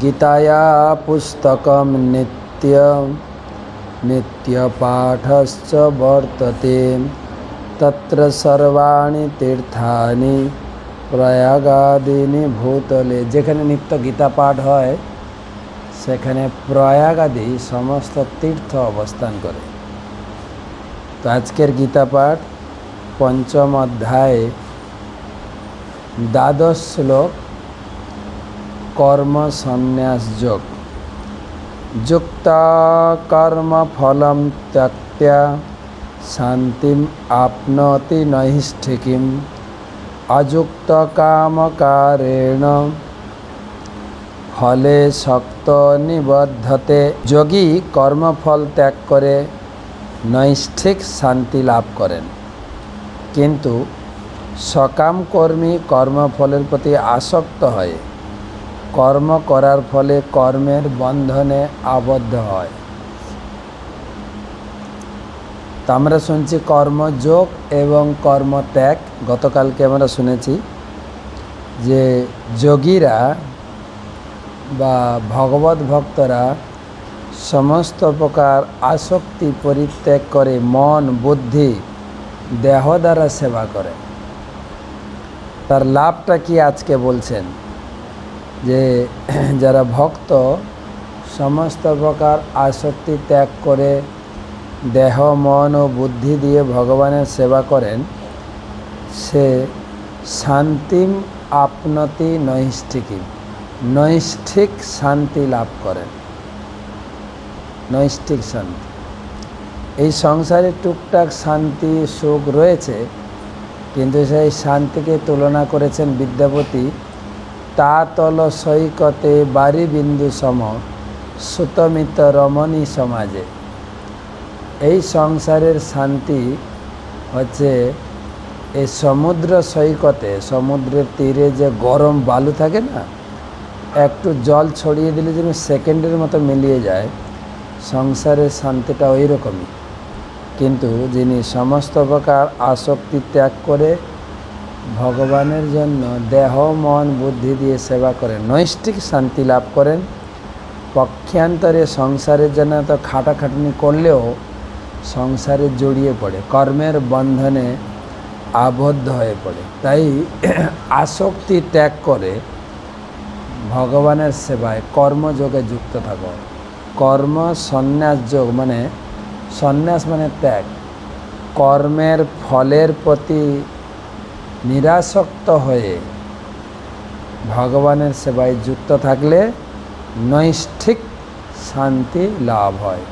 गीताया पुस्तकं नित्य नित्यपाठश्च वर्तते तत्र सर्वाणि तीर्थानि প্রয়াগাদিনী ভূতলে যেখানে নিত্য গীতা পাঠ হয় সেখানে প্রয়াগাদি সমস্ত তীর্থ অবস্থান করে তো আজকের গীতা পাঠ পঞ্চম অধ্যায়ে দ্বাদশ শ্লোক কর্ম সন্ন্যাস যোগ। যুক্ত কর্ম ফলম ত্যক্ত্যা শান্তিম আপনতি নৈষ্ঠিকিম। অযুক্ত কামকারেণ ফলে শক্ত নিবদ্ধতে যোগী কর্মফল ত্যাগ করে নৈষ্ঠিক শান্তি লাভ করেন। কিন্তু সকাম কর্মী কর্মফলের প্রতি আসক্ত হয়ে। কর্ম করার ফলে কর্মের বন্ধনে আবদ্ধ হয়। তো আমরা শুনছি কর্মযোগ এবং কর্মত্যাগ গতকালকে আমরা শুনেছি যে যোগীরা বা ভগবত ভক্তরা সমস্ত প্রকার আসক্তি পরিত্যাগ করে মন, বুদ্ধি, দেহ দ্বারা সেবা করে। তার লাভটা কি আজকে বলছেন? যে যারা ভক্ত, সমস্ত প্রকার আসক্তি ত্যাগ করে দেহ, মন ও বুদ্ধি দিয়ে ভগবানের সেবা করেন, সে শান্তিম আপনতি নৈষ্ঠিকী। নৈষ্ঠিক শান্তি লাভ করেন। নৈষ্ঠিক শান্তি। এই সংসারে টুকটাক শান্তি, সুখ রয়েছে, কিন্তু সেই শান্তিকে তুলনা করেছেন বিদ্যাপতি তা তল সৈকতে বারি বিন্দু সম, সুতমিত রমণী সমাজে। এই সংসারের শান্তি হচ্ছে এই সমুদ্র সৈকতে, সমুদ্রের তীরে যে গরম বালু থাকে না, একটু জল ছড়িয়ে দিলে যেন সেকেন্ডের মতো মিলিয়ে যায়, সংসারের শান্তিটা ওই রকমই। কিন্তু যিনি সমস্ত প্রকার আসক্তি ত্যাগ করে ভগবানের জন্য দেহ, মন, বুদ্ধি দিয়ে সেবা করেন। নৈষ্ঠিক শান্তি লাভ করেন। পক্ষান্তরে সংসারের জন্য তো খাটাখাটনি করলেও সংসারে জড়িয়ে পড়ে, কর্মের বন্ধনে আবদ্ধ হয়ে পড়ে। তাই আসক্তি ত্যাগ করে ভগবানের সেবায় কর্মযোগে যুক্ত থাকো। কর্ম সন্ন্যাস যোগ মানে সন্ন্যাস মানে ত্যাগ। কর্মের ফলের প্রতি নিরাসক্ত হয়ে ভগবানের সেবায় যুক্ত থাকলে নৈষ্ঠিক শান্তি লাভ হয়।